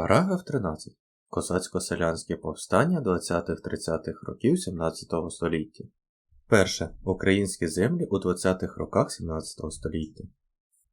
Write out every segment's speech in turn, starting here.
Параграф 13. Козацько-селянське повстання 20-30-х років 17 століття. Перше. Українські землі у 20-х роках 17 століття.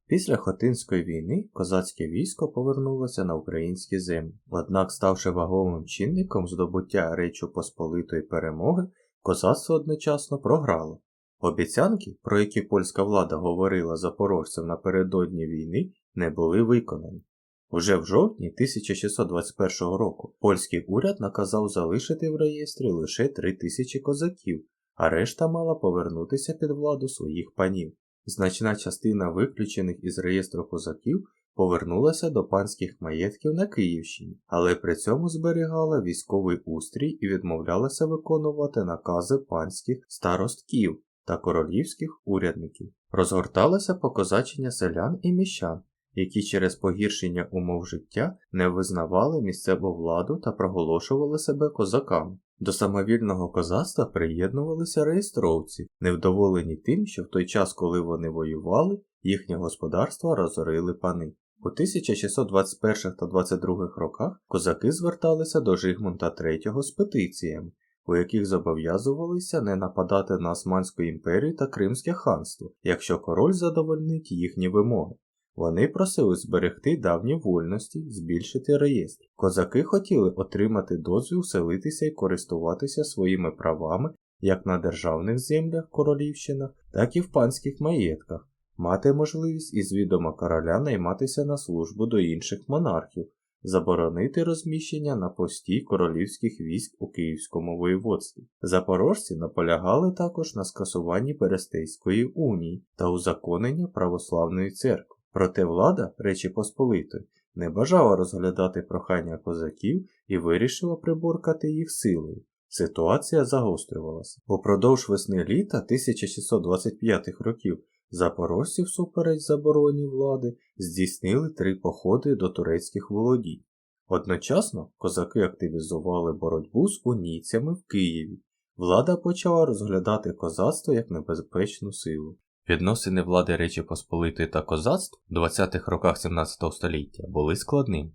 Після Хотинської війни козацьке військо повернулося на українські землі, однак, ставши ваговим чинником здобуття Речу Посполитої перемоги, козацтво одночасно програло. Обіцянки, про які польська влада говорила запорожцям напередодні війни, не були виконані. Уже в жовтні 1621 року польський уряд наказав залишити в реєстрі лише 3 тисячі козаків, а решта мала повернутися під владу своїх панів. Значна частина виключених із реєстру козаків повернулася до панських маєтків на Київщині, але при цьому зберігала військовий устрій і відмовлялася виконувати накази панських старостків та королівських урядників. Розгорталося покозачення селян і міщан, які через погіршення умов життя не визнавали місцеву владу та проголошували себе козаками. До самовільного козацтва приєднувалися реєстровці, невдоволені тим, що в той час, коли вони воювали, їхнє господарство розорили пани. У 1621 та 22 роках козаки зверталися до Жигмунта III з петиціями, у яких зобов'язувалися не нападати на Османську імперію та Кримське ханство, якщо король задовольнить їхні вимоги. Вони просили зберегти давні вольності, збільшити реєстр. Козаки хотіли отримати дозвіл селитися і користуватися своїми правами як на державних землях королівщинах, так і в панських маєтках, мати можливість із відома короля найматися на службу до інших монархів, заборонити розміщення на пості королівських військ у Київському воєводстві. Запорожці наполягали також на скасуванні Берестейської унії та узаконення православної церкви. Проте влада Речі Посполитої не бажала розглядати прохання козаків і вирішила приборкати їх силою. Ситуація загострювалася. Упродовж весни літа 1625 років запорожці всупереч забороні влади здійснили три походи до турецьких володінь. Одночасно козаки активізували боротьбу з унійцями в Києві. Влада почала розглядати козацтво як небезпечну силу. Відносини влади Речі Посполитої та козацтв у 20-х роках 17 століття були складними.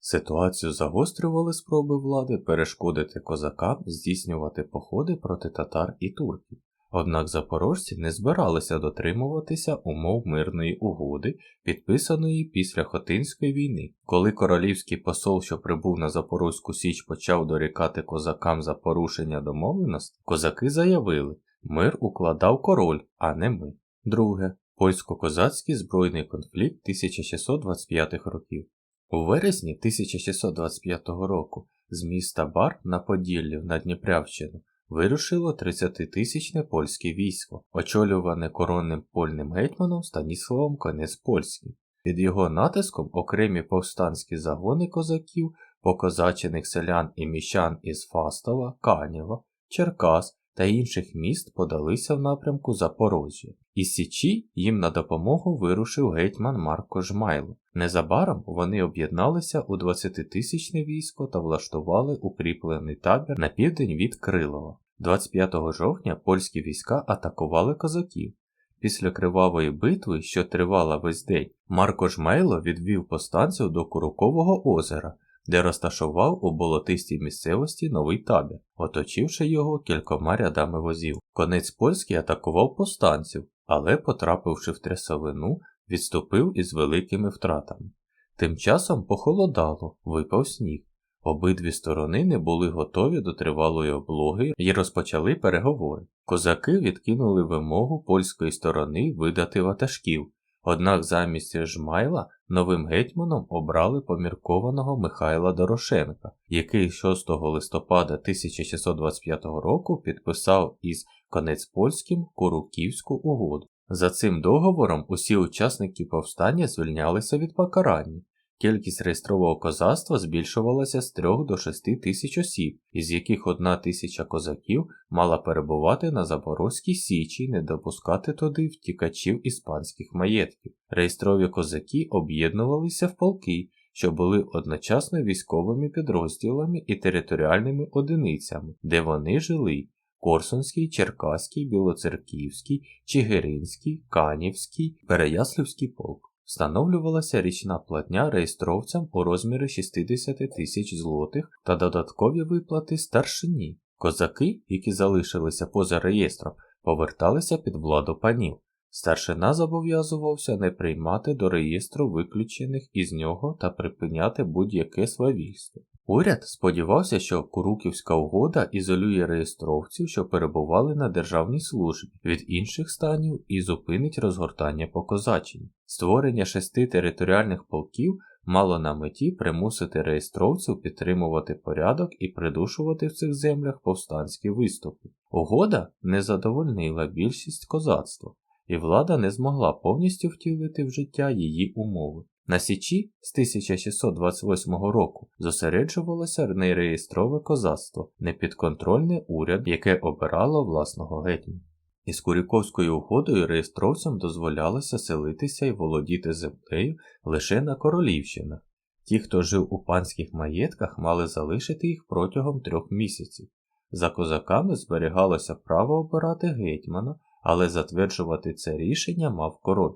Ситуацію загострювали спроби влади перешкодити козакам здійснювати походи проти татар і турків. Однак запорожці не збиралися дотримуватися умов мирної угоди, підписаної після Хотинської війни. Коли королівський посол, що прибув на Запорозьку Січ, почав дорікати козакам за порушення домовленості, козаки заявили, мир укладав король, а не ми. Друге. Польсько-козацький збройний конфлікт 1625 років. У вересні 1625 року з міста Бар на Поділлі на Дніпрявщину вирушило 30-тисячне польське військо, очолюване коронним польним гетьманом Станіславом Конець Польським. Під його натиском окремі повстанські загони козаків, покозачених селян і міщан із Фастова, Канєва, Черкас та інших міст подалися в напрямку Запорожжя. Із Січі їм на допомогу вирушив гетьман Марко Жмайло. Незабаром вони об'єдналися у 20-тисячне військо та влаштували укріплений табір на південь від Крилова. 25 жовтня польські війська атакували козаків. Після кривавої битви, що тривала весь день, Марко Жмайло відвів повстанців до Курукового озера, де розташував у болотистій місцевості новий табір, оточивши його кількома рядами возів. Конець польський атакував повстанців, але, потрапивши в трясовину, відступив із великими втратами. Тим часом похолодало, випав сніг. Обидві сторони не були готові до тривалої облоги і розпочали переговори. Козаки відкинули вимогу польської сторони видати ватажків, однак замість жмайла новим гетьманом обрали поміркованого Михайла Дорошенка, який 6 листопада 1625 року підписав із Конецпольським Куруківську угоду. За цим договором усі учасники повстання звільнялися від покарання. Кількість реєстрового козацтва збільшувалася з 3 до 6 тисяч осіб, із яких одна тисяча козаків мала перебувати на Запорозькій Січі і не допускати туди втікачів іспанських маєтків. Реєстрові козаки об'єднувалися в полки, що були одночасно військовими підрозділами і територіальними одиницями, де вони жили. Корсунський, Черкаський, Білоцерківський, Чигиринський, Канівський, Переяслівський полк. Встановлювалася річна платня реєстровцям у розмірі 60 тисяч злотих та додаткові виплати старшині. Козаки, які залишилися поза реєстром, поверталися під владу панів. Старшина зобов'язувався не приймати до реєстру виключених із нього та припиняти будь-яке свавільство. Уряд сподівався, що Куруківська угода ізолює реєстровців, що перебували на державній службі від інших станів і зупинить розгортання по козачині. Створення шести територіальних полків мало на меті примусити реєстровців підтримувати порядок і придушувати в цих землях повстанські виступи. Угода не задовольнила більшість козацтва, і влада не змогла повністю втілити в життя її умови. На Січі з 1628 року зосереджувалося нереєстрове козацтво, непідконтрольний уряд, яке обирало власного гетьмана. Із Куріковською угодою реєстровцям дозволялося селитися і володіти землею лише на королівщинах. Ті, хто жив у панських маєтках, мали залишити їх протягом трьох місяців. За козаками зберігалося право обирати гетьмана, але затверджувати це рішення мав король.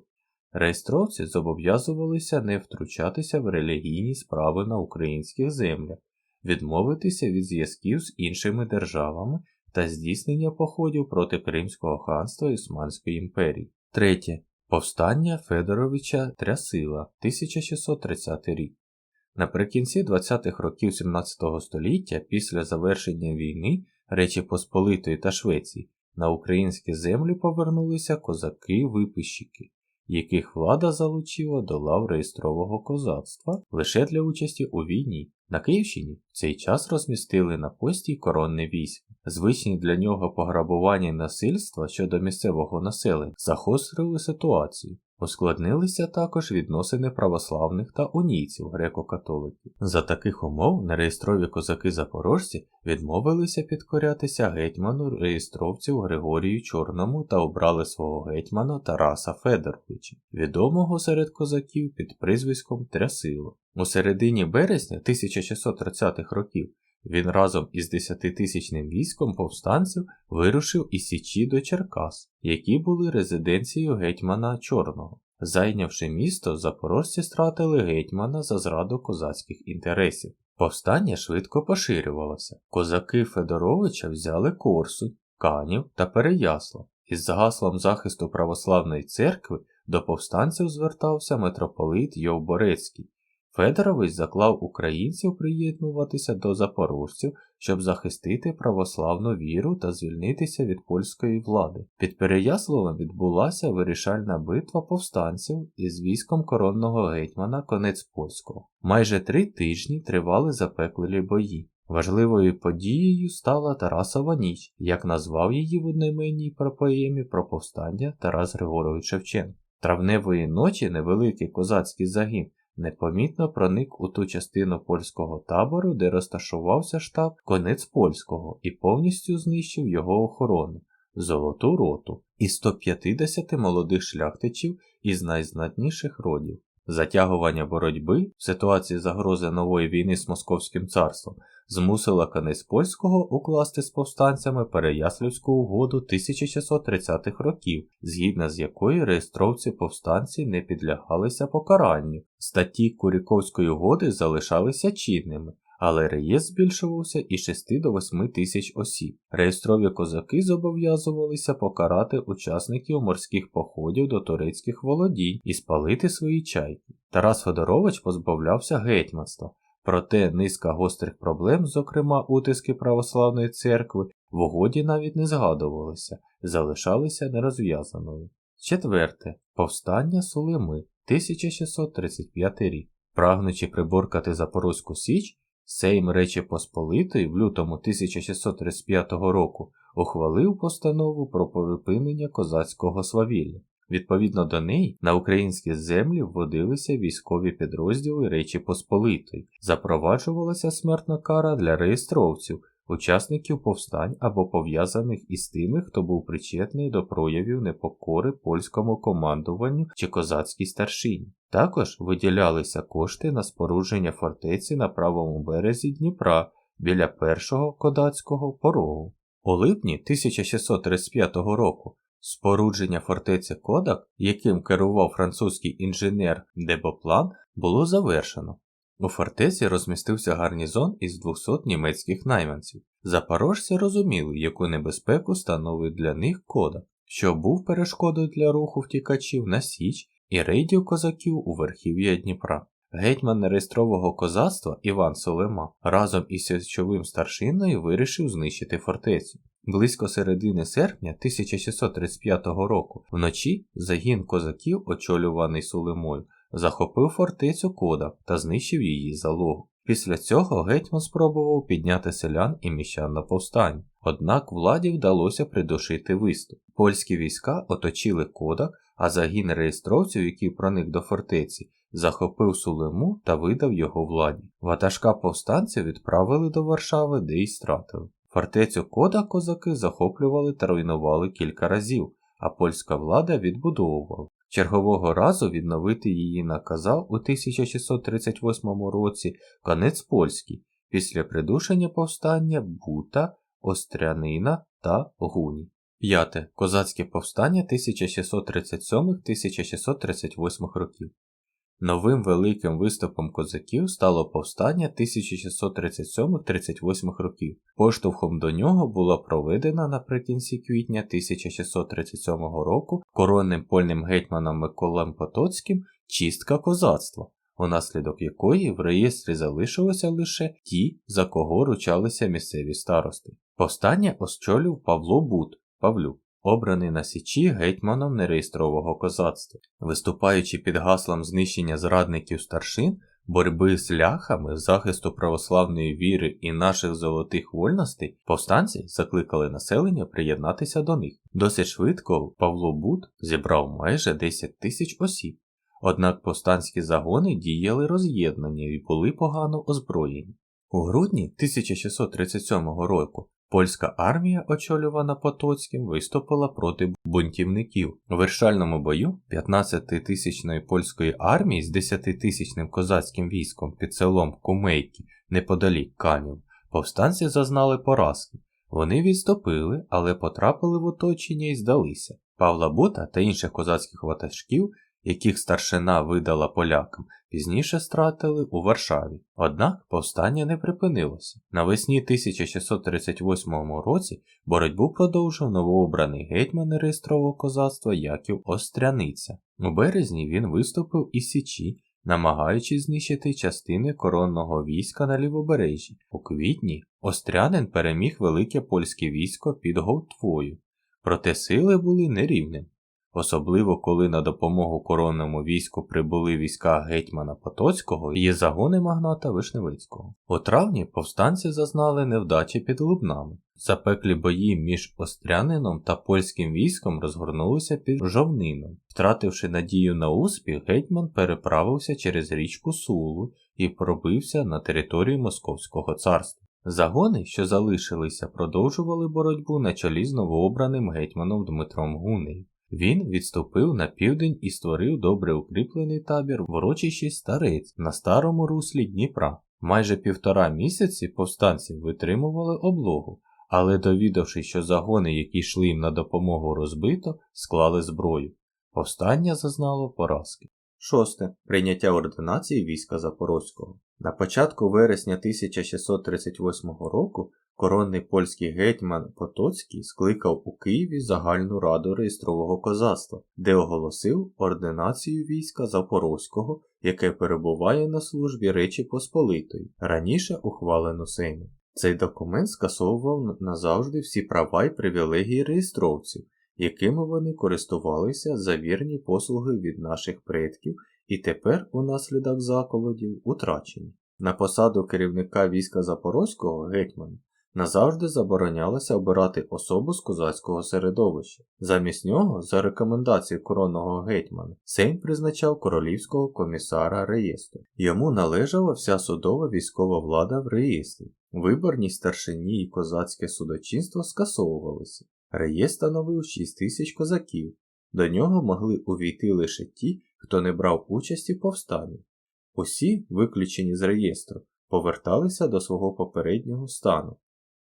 Реєстровці зобов'язувалися не втручатися в релігійні справи на українських землях, відмовитися від зв'язків з іншими державами та здійснення походів проти Кримського ханства Османської імперії. Третє. Повстання Федоровича Трясила 1630 рік. Наприкінці 20-х років 17 століття, після завершення війни Речі Посполитої та Швеції, на українські землі повернулися козаки-випищики, яких влада залучила до лав реєстрового козацтва лише для участі у війні. На Київщині в цей час розмістили на пості коронне військо. Звичні для нього пограбування і насильства щодо місцевого населення загострили ситуацію. Ускладнилися також відносини православних та унійців греко-католиків. За таких умов нереєстрові козаки-запорожці відмовилися підкорятися гетьману реєстровців Григорію Чорному та обрали свого гетьмана Тараса Федоровича, відомого серед козаків під призвиськом Трясило. У середині березня 1630-х років він разом із десятитисячним військом повстанців вирушив із Січі до Черкас, які були резиденцією гетьмана Чорного. Зайнявши місто, запорожці стратили гетьмана за зраду козацьких інтересів. Повстання швидко поширювалося. Козаки Федоровича взяли Корсунь, Канів та Переяслав. Із загаслом захисту православної церкви до повстанців звертався митрополит Йовборецький, Федорович заклав українців приєднуватися до запорожців, щоб захистити православну віру та звільнитися від польської влади. Під Переяславом відбулася вирішальна битва повстанців із військом коронного гетьмана конець польського. Майже три тижні тривали запекливі бої. Важливою подією стала Тарасова ніч, як назвав її в одноіменній пропоємі про повстання Тарас Григорович Шевченко. Травневої ночі невеликий козацький загін непомітно проник у ту частину польського табору, де розташувався штаб конець польського, і повністю знищив його охорону, золоту роту і 150 молодих шляхтичів із найзнатніших родів. Затягування боротьби в ситуації загрози нової війни з Московським царством змусила конець польського укласти з повстанцями Переяслівську угоду 1630-х років, згідно з якою реєстровці повстанці не підлягалися покаранню. Статті Куріковської угоди залишалися чинними. Але реєстр збільшувався із 6 до 8 тисяч осіб. Реєстрові козаки зобов'язувалися покарати учасників морських походів до турецьких володінь і спалити свої чайки. Тарас Федорович позбавлявся гетьманства, Проте низка гострих проблем, зокрема утиски православної церкви, в угоді навіть не згадувалися, залишалися нерозв'язаною. Четверте. Повстання Сулими 1635 рік. Прагнучи приборкати Запорозьку Січ, Сейм Речі Посполитої в лютому 1635 року ухвалив постанову про припинення козацького свавілля. Відповідно до неї на українські землі вводилися військові підрозділи Речі Посполитої, запроваджувалася смертна кара для реєстровців, учасників повстань або пов'язаних із тими, хто був причетний до проявів непокори польському командуванню чи козацькій старшині. Також виділялися кошти на спорудження фортеці на правому березі Дніпра біля першого кодацького порогу. У липні 1635 року Спорудження фортеці Кодак, яким керував французький інженер Дебоплан, було завершено. У фортеці розмістився гарнізон із 200 німецьких найманців. Запорожці розуміли, яку небезпеку становить для них Кодак, що був перешкодою для руху втікачів на Січ і рейдів козаків у верхів'я Дніпра. Гетьман нереєстрового козацтва Іван Солема разом із січовим старшиною вирішив знищити фортецю. Близько середини серпня 1635 року вночі загін козаків, очолюваний Сулемою, захопив фортецю Кода та знищив її залогу. Після цього гетьман спробував підняти селян і міщан на повстання. Однак владі вдалося придушити виступ. Польські війська оточили Кодак, а загін реєстровців, який проник до фортеці, захопив Сулему та видав його владі. Ватажка повстанців відправили до Варшави, де й стратили. Фортецю Кода козаки захоплювали та руйнували кілька разів, а польська влада відбудовувала. Чергового разу відновити її наказав у 1638 році конець польський після придушення повстання Бута, Острянина та Гуні. П'яте. Козацьке повстання 1637-1638 років. Новим великим виступом козаків стало повстання 1637-38 років. Поштовхом до нього була проведена наприкінці квітня 1637 року коронним польним гетьманом Миколаєм Потоцьким чистка козацтва, унаслідок якої в реєстрі залишилося лише ті, за кого ручалися місцеві старости. Повстання очолював Павло Бут Павлюк обраний на Січі гетьманом нереєстрового козацтва. Виступаючи під гаслом знищення зрадників старшин, боротьби з ляхами, захисту православної віри і наших золотих вольностей, повстанці закликали населення приєднатися до них. Досить швидко Павло Бут зібрав майже 10 тисяч осіб. Однак повстанські загони діяли роз'єднані і були погано озброєні. У грудні 1637 року Польська армія, очолювана Потоцьким, виступила проти бунтівників. У вирішальному бою 15-тисячної польської армії з 10-тисячним козацьким військом під селом Кумейки неподалік Канів, повстанці зазнали поразки. Вони відступили, але потрапили в оточення і здалися. Павла Бута та інших козацьких ватажків яких старшина видала полякам, пізніше стратили у Варшаві. Однак повстання не припинилося. Навесні 1638 році боротьбу продовжив новообраний гетьман реєстрового козацтва Яків Остряниця. У березні він виступив із Січі, намагаючись знищити частини коронного війська на лівобережжі. У квітні Острянин переміг велике польське військо під Говтвою, проте сили були нерівними особливо коли на допомогу коронному війську прибули війська гетьмана Потоцького і загони магната Вишневицького. У травні повстанці зазнали невдачі під Лубнами. Запеклі бої між Острянином та польським військом розгорнулися під Жовнином. Втративши надію на успіх, гетьман переправився через річку Сулу і пробився на територію Московського царства. Загони, що залишилися, продовжували боротьбу на чолі з новообраним гетьманом Дмитром Гунею. Він відступив на південь і створив добре укріплений табір в урочищі Старець на старому руслі Дніпра. Майже півтора місяці повстанці витримували облогу, але довідавшись, що загони, які йшли їм на допомогу розбито, склали зброю. Повстання зазнало поразки. Шосте. Прийняття ординації війська Запорозького. На початку вересня 1638 року Коронний польський гетьман Потоцький скликав у Києві загальну раду реєстрового козацтва, де оголосив ординацію війська Запорозького, яке перебуває на службі Речі Посполитої, раніше ухвалено Сеймом. Цей документ скасовував назавжди всі права й привілегії реєстровців, якими вони користувалися за вірні послуги від наших предків і тепер, унаслідок заколодів, утрачені. На посаду керівника війська Запорозького гетьмана назавжди заборонялося обирати особу з козацького середовища. Замість нього, за рекомендацією коронного гетьмана, Сейм призначав королівського комісара реєстру. Йому належала вся судова військова влада в реєстрі. Виборні старшині і козацьке судочинство скасовувалися. Реєстр становив 6 тисяч козаків. До нього могли увійти лише ті, хто не брав участі в повстанні. Усі, виключені з реєстру, поверталися до свого попереднього стану.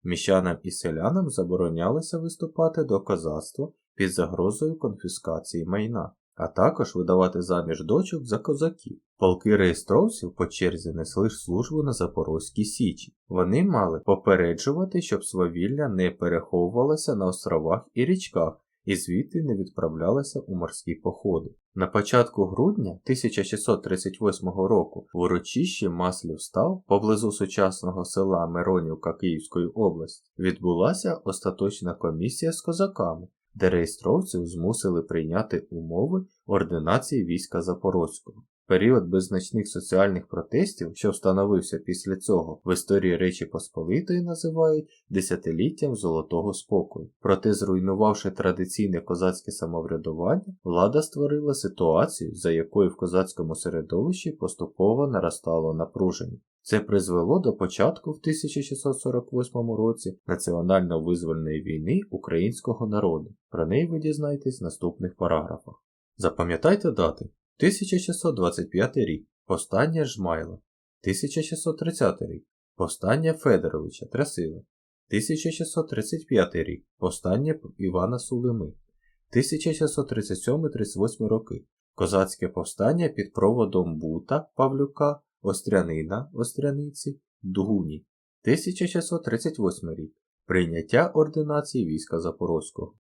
Міщанам і селянам заборонялося виступати до козацтва під загрозою конфіскації майна, а також видавати заміж дочок за козаків. Полки реєстровців по черзі несли службу на Запорозькій Січі. Вони мали попереджувати, щоб свавілля не переховувалося на островах і річках, і звідти не відправлялися у морські походи. На початку грудня 1638 року в урочищі Маслів став поблизу сучасного села Миронівка Київської області відбулася остаточна комісія з козаками, де реєстровців змусили прийняти умови ординації війська Запорозького. Період без значних соціальних протестів, що встановився після цього, в історії Речі Посполитої називають десятиліттям золотого спокою. Проте, зруйнувавши традиційне козацьке самоврядування, влада створила ситуацію, за якою в козацькому середовищі поступово наростало напруження. Це призвело до початку в 1648 році національно-визвольної війни українського народу. Про неї ви дізнаєтесь в наступних параграфах. Запам'ятайте дати. 1625 рік. Повстання Жмайла, 1630 рік. Повстання Федоровича Трясила, 1635 рік. Повстання Івана Сулими, 1637-38 роки. Козацьке повстання під проводом Бута Павлюка, Острянина Остряниці, Дугуні, 1638 рік. Прийняття ординації війська Запорозького.